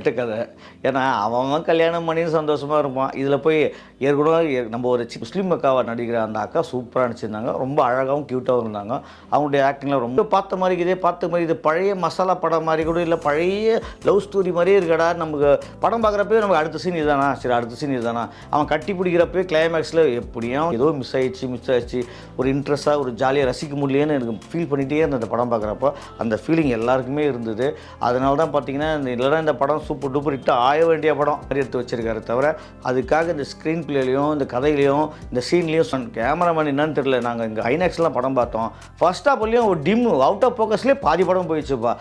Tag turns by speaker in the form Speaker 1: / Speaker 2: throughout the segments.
Speaker 1: கெட்ட கதை. ஏன்னா அவன் கல்யாணம் பண்ணி சந்தோஷமாக இருப்பான். இதில் போய் ஏற்கனவே ஏ- நம்ம ஒரு சி- முஸ்லீம் அக்காவை நடிக்கிற அந்த அக்கா சூப்பராக நடிச்சிருந்தாங்க. ரொம்ப அழகாகவும் க்யூட்டாகவும் இருந்தாங்க. அவங்களுடைய ஆக்டிங்லாம் ரொம்ப பார்த்த மாதிரி இதே பார்த்த மாதிரி இது பழைய மசாலா படம் மாதிரி கூட இல்லை பழைய லவ் ஸ்டோரி மாதிரியே இருக்கடா. நமக்கு படம் பார்க்குறப்பே நமக்கு அடுத்த சீன் இதுதானா? சரி அடுத்த சீன் இதுதானா? அவன் கட்டி பிடிக்கிறப்பே கிளைமேக்ஸில் எப்படியும் ஏதோ மிஸ் ஆயிடுச்சு மிஸ் ஆயிடுச்சு. ஒரு இன்ட்ரெஸ்ட்டாக ஒரு ஜாலியாக ரசிக்க முடியலன்னு எனக்கு ஃபீல் பண்ணிகிட்டே இருந்தேன் அந்த படம் பார்க்குறப்போ. அந்த ஃபீலிங் எல்லாருக்குமே இருந்தது. அதனால தான் பார்த்தீங்கன்னா இந்த இல்லைனா இந்த படம் சூப்பர் டூப்பர் ஹிட் ஆய வேண்டிய படம் எடுத்து வச்சிருக்காரு தவிர அதுக்காக இந்த ஸ்க்ரீன் பிளேலையும் இந்த கதையிலையும் இந்த சீன்லேயும் கேமராமேன் என்னன்னு தெரியல. நாங்கள் இங்கே ஐநாக்ஸ்லாம் படம் பார்த்தோம். ஃபர்ஸ்ட் ஹாப்லேயும் ஒரு டிம் அவுட் ஆஃப் ஃபோக்கஸ்லேயே பாதி படம் போயிடுச்சுப்பா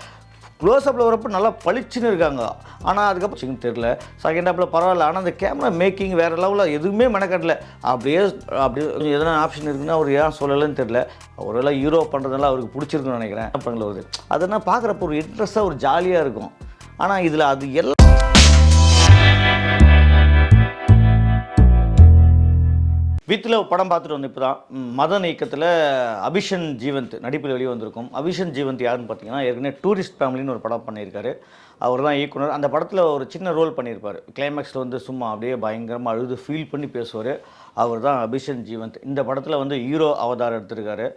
Speaker 1: க்ளோஸ்அப்பில் வரப்போ நல்லா பளிச்சுன்னு இருக்காங்க. ஆனால் அதுக்கப்புறம் சிங்க தெரில செகண்ட் ஆப்பில் பரவாயில்ல. ஆனால் அந்த கேமரா மேக்கிங் வேறு லெவலில் எதுவுமே மெனக்கட்டல அப்படியே அப்படியே எதனா ஆப்ஷன் இருக்குன்னா அவர் ஏன் சொல்லலைன்னு தெரில ஒருவேளை ஹீரோ பண்ணுறதுனால அவருக்கு பிடிச்சிருக்குன்னு நினைக்கிறேன். பண்ணல அதெல்லாம் பார்க்குறப்ப ஒரு இன்ட்ரெஸ்ட்டாக ஒரு ஜாலியாக இருக்கும். ஆனால் இதில் அது எல்லாம் வீட்டில் படம் பார்த்துட்டு வந்து இப்போ தான் மதன் இயக்கத்தில் அபிஷன் ஜீவந்த் நடிப்பில் வெளியே வந்திருக்கும். அபிஷன் ஜீவந்த் யாருன்னு பார்த்தீங்கன்னா ஏற்கனவே டூரிஸ்ட் ஃபேமிலின்னு ஒரு படம் பண்ணியிருக்காரு. அவர் தான் இயக்குனர். அந்த படத்தில் ஒரு சின்ன ரோல் பண்ணியிருப்பார். கிளைமேக்ஸில் வந்து சும்மா அப்படியே பயங்கரமாக அழுது ஃபீல் பண்ணி பேசுவார். அவர் தான் அபிஷன் ஜீவந்த். இந்த படத்தில் வந்து ஹீரோ அவதாரம் எடுத்திருக்காரு.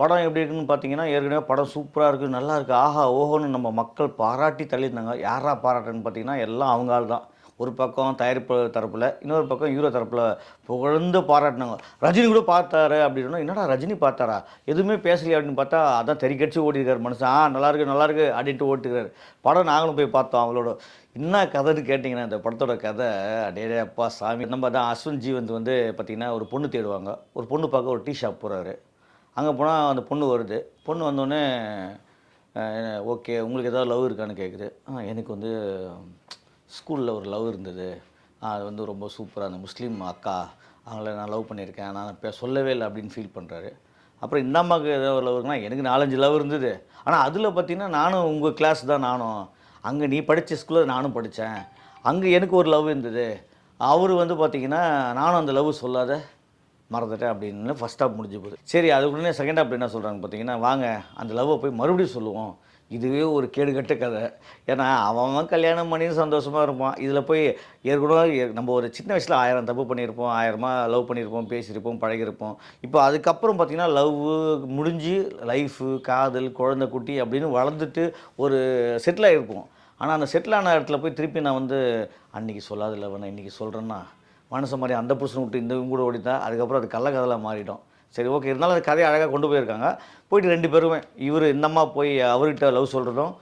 Speaker 1: படம் எப்படி இருக்குன்னு பார்த்தீங்கன்னா ஏற்கனவே படம் சூப்பராக இருக்குது நல்லா இருக்குது ஆஹா ஓஹோன்னு நம்ம மக்கள் பாராட்டி தள்ளியிருந்தாங்க. யாரா பாராட்டுன்னு பார்த்தீங்கன்னா எல்லாம் அவங்க ஆள் தான். ஒரு பக்கம் தயாரிப்பு தரப்பில் இன்னொரு பக்கம் ஹீரோ தரப்பில் புகழ்ந்து பாராட்டினாங்க. ரஜினி கூட பார்த்தாரு அப்படின்னா என்னடா ரஜினி பார்த்தாரா? எதுவுமே பேசலையே அப்படின்னு பார்த்தா அதான் தெறிக்கடிச்சு ஓட்டிருக்காரு மனுஷன். ஆ நல்லாயிருக்கு நல்லாயிருக்கு அப்படின்ட்டு ஓட்டிருக்காரு படம் நாங்களும் போய் பார்த்தோம் அவங்களோட. என்ன கதைன்னு கேட்டிங்கன்னா இந்த படத்தோட கதை அடே அப்பா சாமி. நம்ம தான் அஸ்வின் ஜீவந்த் வந்து பார்த்திங்கன்னா ஒரு பொண்ணு தேடுவாங்க. ஒரு பொண்ணு பார்க்க ஒரு டீ ஷாப் போகிறாரு அங்கே போனால் அந்த பொண்ணு வருது. பொண்ணு வந்தோடனே ஓகே உங்களுக்கு ஏதாவது லவ் இருக்கான்னு கேட்குது. ஆ எனக்கு வந்து ஸ்கூலில் ஒரு லவ் இருந்தது. அது வந்து ரொம்ப சூப்பராக அந்த முஸ்லீம் அக்கா அவங்கள நான் லவ் பண்ணியிருக்கேன். நான் இப்போ சொல்லவே இல்லை அப்படின்னு ஃபீல் பண்ணுறாரு. அப்புறம் இந்த அம்மாவுக்கு ஏதாவது ஒரு லவ் இருக்குன்னா எனக்கு நாலஞ்சு லவ் இருந்தது. ஆனால் அதில் பார்த்தீங்கன்னா நானும் உங்கள் கிளாஸ் தான் நானும். அங்கே நீ படித்த ஸ்கூலில் நானும் படித்தேன். அங்கே எனக்கு ஒரு லவ் இருந்தது. அவர் வந்து பார்த்தீங்கன்னா நானும் அந்த லவ் சொல்லாத மறந்துட்டேன் அப்படின்னு ஃபஸ்ட் ஹாப் முடிஞ்சு போகுது சரி அதுக்குள்ளே செகண்ட் ஹாப் என்ன சொல்கிறாங்க பார்த்தீங்கன்னா வாங்க அந்த லவ்வை போய் மறுபடியும் சொல்லுவோம். இதுவே ஒரு கேடுகட்ட கதை. ஏன்னா அவன் கல்யாணம் பண்ணி சந்தோஷமாக இருப்பான். இதில் போய் ஏற்கனவே நம்ம ஒரு சின்ன வயசில் ஆயிரம் தப்பு பண்ணியிருப்போம் ஆயிரமா லவ் பண்ணியிருப்போம் பேசியிருப்போம் பழகியிருப்போம். இப்போ அதுக்கப்புறம் பார்த்தீங்கன்னா லவ் முடிஞ்சு லைஃபு காதல் குழந்தை குட்டி அப்படின்னு வளர்ந்துட்டு ஒரு செட்டில் ஆகிருப்போம் ஆனால் அந்த செட்டில் ஆன இடத்துல போய் திருப்பி நான் வந்து அன்றைக்கி சொல்லாத லவ் இன்றைக்கி சொல்கிறேன்னா மனுஷன் மாதிரி அந்த புருஷன் விட்டு இந்த கூட ஓடித்தா அதுக்கப்புறம் அது கள்ளக்கதலாக மாறிட்டோம். சரி ஓகே இருந்தாலும் அது கதையை அழகாக கொண்டு போயிருக்காங்க. போயிட்டு ரெண்டு பேருமே இவர் இந்த அம்மா போய் அவர்கிட்ட லவ் சொல்கிறதும்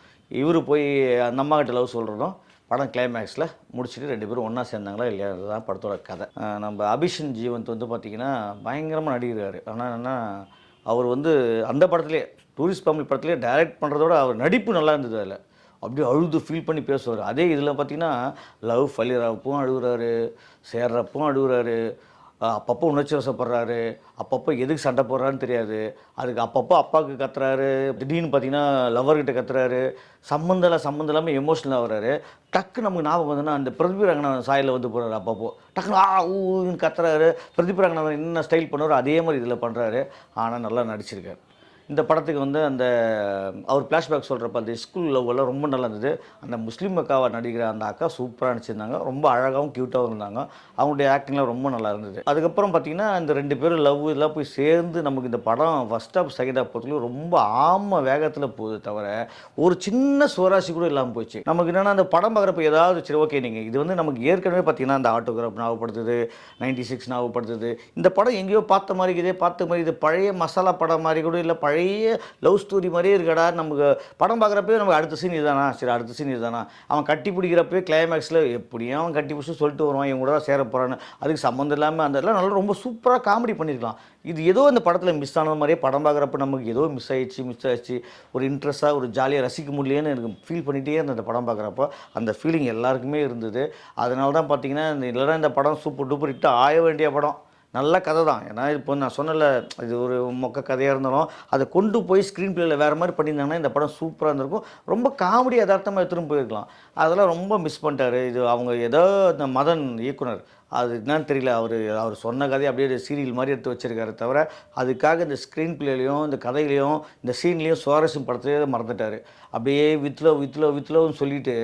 Speaker 1: இவர் போய் அந்த அம்மாக்கிட்ட லவ் சொல்கிறதும் படம் கிளைமேக்ஸில் முடிச்சுட்டு ரெண்டு பேரும் ஒன்றா சேர்ந்தாங்களா இல்லையா அதுதான் படத்தோட கதை. நம்ம அபிஷன் ஜீவந்த் வந்து பார்த்திங்கன்னா பயங்கரமாக நடிகிறார் ஆனால் என்னென்னா அவர் வந்து அந்த படத்துலேயே டூரிஸ்ட் ஃபேமிலி படத்துலேயே டைரக்ட் பண்ணுறதோட அவர் நடிப்பு நல்லா இருந்தது அதில். அப்படியே அழுது ஃபீல் பண்ணி பேசுவார். அதே இதில் பார்த்தீங்கன்னா லவ் ஃபலியறப்பவும் அழுகுறாரு சேர்றப்பும் அழுகுறாரு அப்பப்போ உணர்ச்சி வசப்படுறாரு அப்பப்போ எதுக்கு சண்டை போடுறான்னு தெரியாது. அதுக்கு அப்பப்போ அப்பாவுக்கு கத்துறாரு திடீர்னு பார்த்தீங்கன்னா லவர்கிட்ட கத்துறாரு சம்மந்தம் இல்லை சம்மந்தம் இல்லாமல் எமோஷனல் ஆகுறாரு டக்கு நமக்கு ஞாபகம் வந்துன்னா அந்த பிரதிபி ரங்கநாதன் சாயலில் வந்து போகிறாரு அப்பப்போ. டக்குனு ஆ ஊன்னு கத்துறாரு. பிரதீப் ரங்கநாதன் என்ன ஸ்டைல் பண்ணுவாரோ அதே மாதிரி இதில் பண்ணுறாரு ஆனால் நல்லா நடிச்சிருக்காரு. இந்த படத்துக்கு வந்து அந்த அவர் ஃப்ளாஷ்பேக் சொல்கிறப்ப அந்த ஸ்கூல் லவ் எல்லாம் ரொம்ப நல்லா இருந்தது. அந்த முஸ்லீம் அக்காவை நடிக்கிற அந்த அக்கா சூப்பராக நடிச்சிருந்தாங்க. ரொம்ப அழகாகவும் க்யூட்டாகவும் இருந்தாங்க. அவங்களுடைய ஆக்டிங்லாம் ரொம்ப நல்லா இருந்தது. அதுக்கப்புறம் பார்த்தீங்கன்னா இந்த ரெண்டு பேரும் லவ் இதெல்லாம் போய் சேர்ந்து நமக்கு இந்த படம் ஃபஸ்ட் ஆஃப் செகண்ட் ஆஃப் பொறுத்தவரைக்கும் ரொம்ப ஆம வேகத்தில் போகுது தவிர ஒரு சின்ன சுவராசி கூட இல்லாமல் போச்சு. நமக்கு என்னென்னா அந்த படம் பார்க்குறப்ப ஏதாவது சரி ஓகே நீங்கள் இது வந்து நமக்கு ஏற்கனவே பார்த்தீங்கன்னா அந்த ஆட்டோகிராஃப் ஞாபகப்படுத்துது நைன்டி சிக்ஸ் ஞாபகப்படுத்துது. இந்த படம் எங்கேயோ பார்த்த மாதிரி இதே பார்த்த மாதிரி இது பழைய மசாலா படம் மாதிரி கூட இல்லை பழைய லவ் ஸ்டோரி மாதிரியே இருக்கடா. நமக்கு படம் பார்க்குறப்பவே நமக்கு அடுத்த சீன் இதுதானா? சரி அடுத்த சீன் இதுதானா? அவன் கட்டி பிடிக்கிறப்பவே கிளைமேக்ஸில் எப்படியும் அவன் கட்டி பிடிச்சி சொல்லிட்டு வருவான் இவங்க கூட தான் சேர போகிறான்னு அதுக்கு சம்மந்தம் இல்லாமல் அந்த எல்லாம் நல்லா ரொம்ப சூப்பராக காமெடி பண்ணியிருக்கலாம் இது ஏதோ அந்த படத்தில் மிஸ் ஆனது மாதிரியே படம் பார்க்குறப்ப நமக்கு ஏதோ மிஸ் ஆயிடுச்சு மிஸ் ஆயிடுச்சு. ஒரு இன்ட்ரெஸ்ட்டாக ஒரு ஜாலியாக ரசிக்க முடியலன்னு எனக்கு ஃபீல் பண்ணிகிட்டே இருந்தேன் அந்த படம் பார்க்குறப்போ. அந்த ஃபீலிங் எல்லாருக்குமே இருந்தது. அதனால தான் பார்த்தீங்கன்னா இந்த இல்லைனா இந்த படம் சூப்பர் டூப்பர் ஹிட் ஆய வேண்டிய படம். நல்ல கதை தான். ஏன்னா இப்போ நான் சொன்னல இது ஒரு மொக்க கதையாக இருந்தாலும் அதை கொண்டு போய் ஸ்க்ரீன் பிளேயில் வேறு மாதிரி பண்ணியிருந்தாங்கன்னா இந்த படம் சூப்பராக இருந்திருக்கும். ரொம்ப காமெடி யதார்த்தமாக எடுத்துகிட்டு போயிருக்கலாம். அதெல்லாம் ரொம்ப மிஸ் பண்ணிட்டாரு. இது அவங்க ஏதோ இந்த மதன் இயக்குனர். அது என்னன்னு தெரியல. அவர் அவர் சொன்ன கதையை அப்படியே சீரியல் மாதிரி எடுத்து வச்சிருக்காரு தவிர அதுக்காக இந்த ஸ்க்ரீன் பிளேலையும் இந்த கதையிலையும் இந்த சீன்லேயும் சுவாரஸ்யம் படத்தையே மறந்துட்டார். அப்படியே வித்லோ வித்லோ வித்லோன்னு சொல்லிட்டு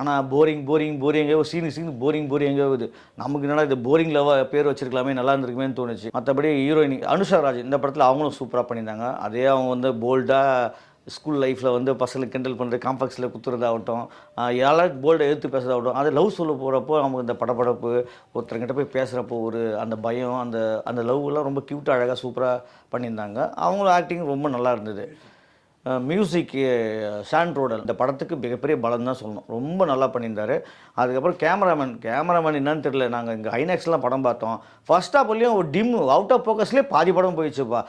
Speaker 1: ஆனால் போரிங் போரிங் போரிங் ஒரு சீனு சீன் போரிங் போரிங் இது நமக்கு என்னடா இது போரிங் லவ்வாக பேர் வச்சிருக்கலாமே நல்லா இருந்திருக்குமேன்னு தோணுச்சு. மற்றபடி ஹீரோயின் அனுஷா ராஜ் இந்த படத்தில் அவங்களும் சூப்பராக பண்ணியிருந்தாங்க. அதே அவங்க வந்து போல்டாக ஸ்கூல் லைஃப்பில் வந்து பசங்களுக்கு கிண்டல் பண்ணுறது காம்ப்ளெக்ஸில் குத்துறதாகட்டும் யாராவது போல்டை எடுத்து பேசுறதாகட்டும் அது லவ் சொல்ல போகிறப்போ அவங்க இந்த படப்படப்பு ஒருத்தர்கிட்ட போய் பேசுகிறப்போ ஒரு அந்த பயம் அந்த அந்த லவ்லாம் ரொம்ப க்யூட்டாக அழகாக சூப்பராக பண்ணியிருந்தாங்க. அவங்களும் ஆக்டிங் ரொம்ப நல்லா இருந்தது. மியூசிக் சாண்ட்ரோடல் இந்த படத்துக்கு மிகப்பெரிய பலம் தான் சொல்லணும். ரொம்ப நல்லா பண்ணியிருந்தார். அதுக்கப்புறம் கேமராமேன் கேமராமேன் என்னன்னு தெரியல. நாங்கள் இங்கே ஐநாக்ஸ்லாம் படம் பார்த்தோம். ஃபர்ஸ்ட் ஹாப்லேயும் ஒரு டிம் அவுட் ஆஃப் ஃபோக்கஸ்லேயே பாதி படம் போயிடுச்சுப்பா.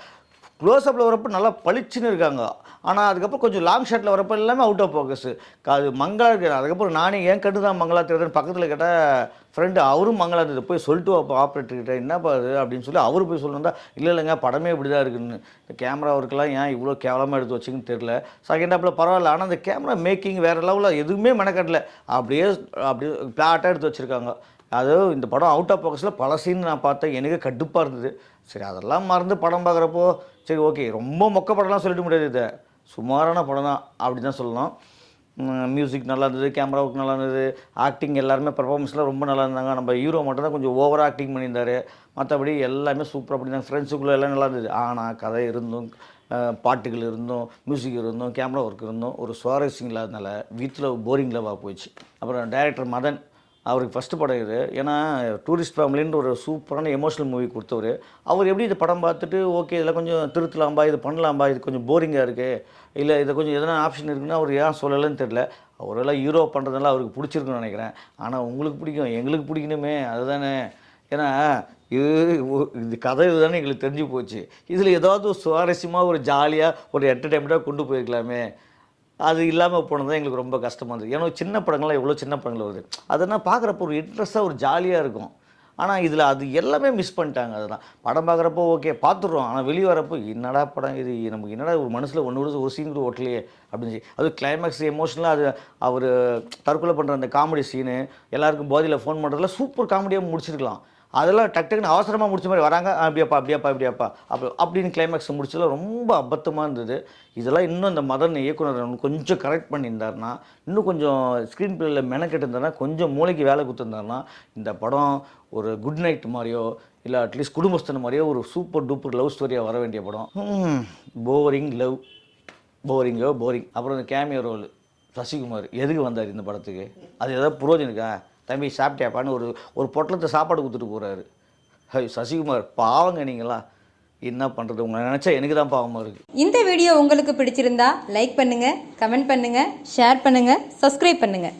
Speaker 1: க்ளோஸ்அப்பில் வரப்போ நல்லா பளிச்சுன்னு இருக்காங்க. ஆனால் அதுக்கப்புறம் கொஞ்சம் லாங் ஷாட்டில் வரப்போ எல்லாமே அவுட் ஆஃப் ஃபோக்கஸ் அது மங்களா இருக்கு. அதுக்கப்புறம் நானே ஏன் கண்டு தான் மங்களா தெரியுதுன்னு பக்கத்தில் கேட்டால் ஃப்ரெண்டு அவரும் மங்களா இருந்தது போய் சொல்லிட்டு அப்போ ஆப்ரேட்டர்கிட்ட என்னப்பா அது? அப்படின்னு சொல்லி அவரு போய் சொல்லியிருந்தா இல்லை இல்லைங்க படமே இப்படி தான் இருக்குன்னு. இந்த கேமரா ஒர்க்கெலாம் ஏன் இவ்வளோ கேவலமாக எடுத்து வச்சுங்கன்னு தெரில செகண்ட் ஆப்பில் பரவாயில்ல ஆனால் அந்த கேமரா மேக்கிங் வேறு லெவலில் எதுவுமே மெனக்கட்டல. அப்படியே அப்படியே பிளாட்டாக எடுத்து வச்சுருக்காங்க. அது இந்த படம் அவுட் ஆஃப் ஃபோக்கஸில் பல சீன் நான் பார்த்தேன். எனக்கு கடுப்பாக இருந்தது. சரி அதெல்லாம் மறந்து படம் பார்க்குறப்போ சரி ஓகே ரொம்ப மொக்க படம்லாம் சொல்லிட முடியாது இதை. சுமாரான படம் தான் அப்படி தான் சொல்லணும். மியூசிக் நல்லா இருந்தது கேமரா ஒர்க் நல்லா இருந்தது ஆக்டிங் எல்லாருமே பர்ஃபார்மன்ஸ்லாம் ரொம்ப நல்லா இருந்தாங்க. நம்ம ஹீரோ மட்டும் தான் கொஞ்சம் ஓவர் ஆக்டிங் பண்ணியிருந்தாரு. மற்றபடி எல்லாமே சூப்பராக பண்ணியிருந்தாங்க ஃப்ரெண்ட்ஸுக்குள்ளே எல்லாம் நல்லா இருந்தது. ஆனால் கதை இருந்தும் பாட்டுகள் இருந்தும் மியூசிக் இருந்தும் கேமரா ஒர்க் இருந்தும் ஒரு சுவாரஸ்யம் இல்லாதனால வீட்டில் போரிங் லவாக போயிடுச்சு. அப்புறம் டைரக்டர் மதன் அவருக்கு ஃபஸ்ட்டு படம் இது. ஏன்னா டூரிஸ்ட் ஃபேமிலின்னு ஒரு சூப்பரான எமோஷனல் மூவி கொடுத்தவர். அவர் எப்படி இந்த படம் பார்த்துட்டு ஓகே இதில் கொஞ்சம் திருத்தலாம்பா இது பண்ணலாம்பா இது கொஞ்சம் போரிங்காக இருக்குது இல்லை இதை கொஞ்சம் எதனா ஆப்ஷன் இருக்குன்னா அவர் ஏன் சொல்லலைன்னு தெரில அவரெல்லாம் ஹீரோ பண்ணுறதெல்லாம் அவருக்கு பிடிச்சிருக்குன்னு நினைக்கிறேன். ஆனால் உங்களுக்கு பிடிக்கும் எங்களுக்கு பிடிக்கணுமே அதுதானே. ஏன்னா இது இந்த கதை இதுதானே எங்களுக்கு தெரிஞ்சு போச்சு. இதில் ஏதாவது ஒரு சுவாரஸ்யமாக ஒரு ஜாலியாக ஒரு என்டர்டைன்மெண்ட்டாக கொண்டு போயிருக்கலாமே. அது இல்லாமல் போனது தான் எங்களுக்கு ரொம்ப கஷ்டமாக இருந்தது. ஏன்னா சின்ன படங்கள்லாம் எவ்வளோ சின்ன படங்கள் வருது. அதெல்லாம் பார்க்குறப்போ ஒரு இன்ட்ரெஸ்ட்டாக ஒரு ஜாலியாக இருக்கும். ஆனால் இதில் அது எல்லாமே மிஸ் பண்ணிட்டாங்க அதெல்லாம். படம் பார்க்குறப்போ ஓகே பார்த்துடுறோம் ஆனால் வெளியே வரப்போ என்னடா படம் இது? நமக்கு என்னடா ஒரு மனசில் ஒன்று விட ஒரு சீன் கூட ஓட்டலையே அப்படின்னு சொல்லி. அது கிளைமேக்ஸ் எமோஷனலாக அது அவர் தற்கொலை பண்ணுற அந்த காமெடி சீனு எல்லாருக்கும் பாதியில் ஃபோன் பண்ணுறதுல சூப்பர் காமெடியாக முடிச்சிருக்கலாம். அதெல்லாம் டக் டக்குன்னு அவசரமாக முடிச்ச மாதிரி வராங்க அப்படியாப்பா அப்படியாப்பா அப்படியாப்பா அப்போ அப்படின்னு கிளைமேக்ஸ் முடிச்சதுல ரொம்ப அபத்தமாக இருந்தது. இதெல்லாம் இன்னும் இந்த மதன் இயக்குனர் கொஞ்சம் கரெக்ட் பண்ணியிருந்தாருன்னா இன்னும் கொஞ்சம் ஸ்க்ரீன் பிளேயில் மெனக்கெட்டு இருந்தாருன்னா கொஞ்சம் மூளைக்கு வேலை கொடுத்துருந்தாருன்னா இந்த படம் ஒரு குட் நைட் மாதிரியோ இல்லை அட்லீஸ்ட் குடும்பஸ்தன் மாதிரியோ ஒரு சூப்பர் டூப்பர் லவ் ஸ்டோரியாக வர வேண்டிய படம். போரிங் லவ் போரிங்கோ போரிங் அப்புறம் இந்த கேமியோ ரோல் சசிகுமார் எதுக்கு வந்தார் இந்த படத்துக்கு? அது ஏதாவது புரோஜனுக்கா தம்பி சாப்பிட்டியாப்பான்னு ஒரு ஒரு பொட்டலத்தை சாப்பாடு கொடுத்துட்டு போகிறாரு ஹை சசிகுமார் பாவங்க நீங்களா என்ன பண்ணுறது உங்களை நினச்சா எனக்கு தான் பாவமாக இருக்குது
Speaker 2: இந்த வீடியோ உங்களுக்கு பிடிச்சிருந்தா லைக் பண்ணுங்கள் கமெண்ட் பண்ணுங்கள் ஷேர் பண்ணுங்கள் சப்ஸ்கிரைப் பண்ணுங்கள்